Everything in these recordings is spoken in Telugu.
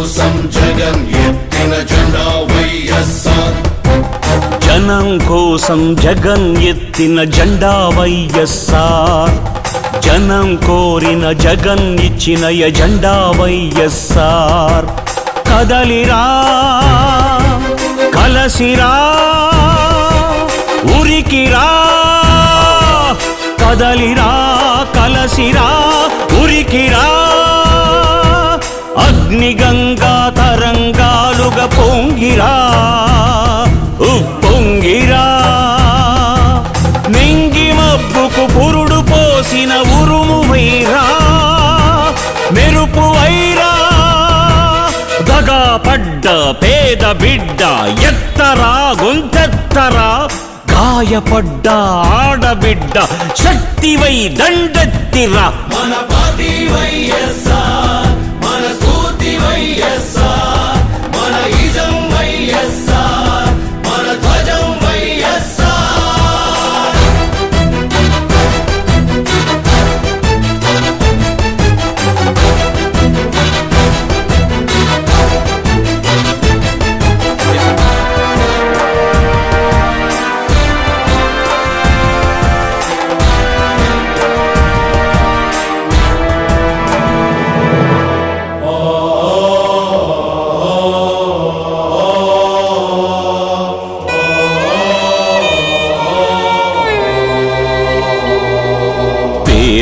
కోసం జగన్ ఎత్తిన జెండా వైఎస్ఆర్. జనం కోసం జగన్ ఎత్తిన జెండా వైఎస్ఆర్. జనం కోరిన జగన్ ఇచ్చిన ఎజెండా వైఎస్ఆర్. కదలిరా కలసిరా ఉరికిరా. కదలిరా కలసిరా ఉరికిరా. అగ్నిగంగా తరంగాలుగా పొంగిరా. ఉప్పొంగిరా మింగి మబ్బుకు పురుడు పోసిన ఉరుము వైరా. మెరుపు వైరా. దగా పడ్డ పేద బిడ్డ ఎత్తరా గొంతెత్తరా. గాయపడ్డ ఆడబిడ్డ శక్తివై దండెత్తిరా. మన పతివై ఎస్సా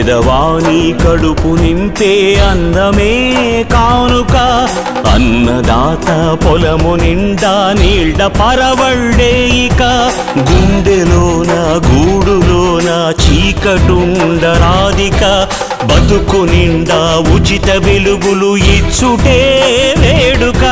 పేదవాణి కడుపు నింపే అన్నమే కానుక. అన్నదాత పొలము నిండా నీళ్ళ పరవళ్ళే ఇక. గుండెలోన గూడులోన చీకటుండరాదిక బతుకు నిండా ఉచిత వెలుగులు ఇచ్చుటే వేడుక.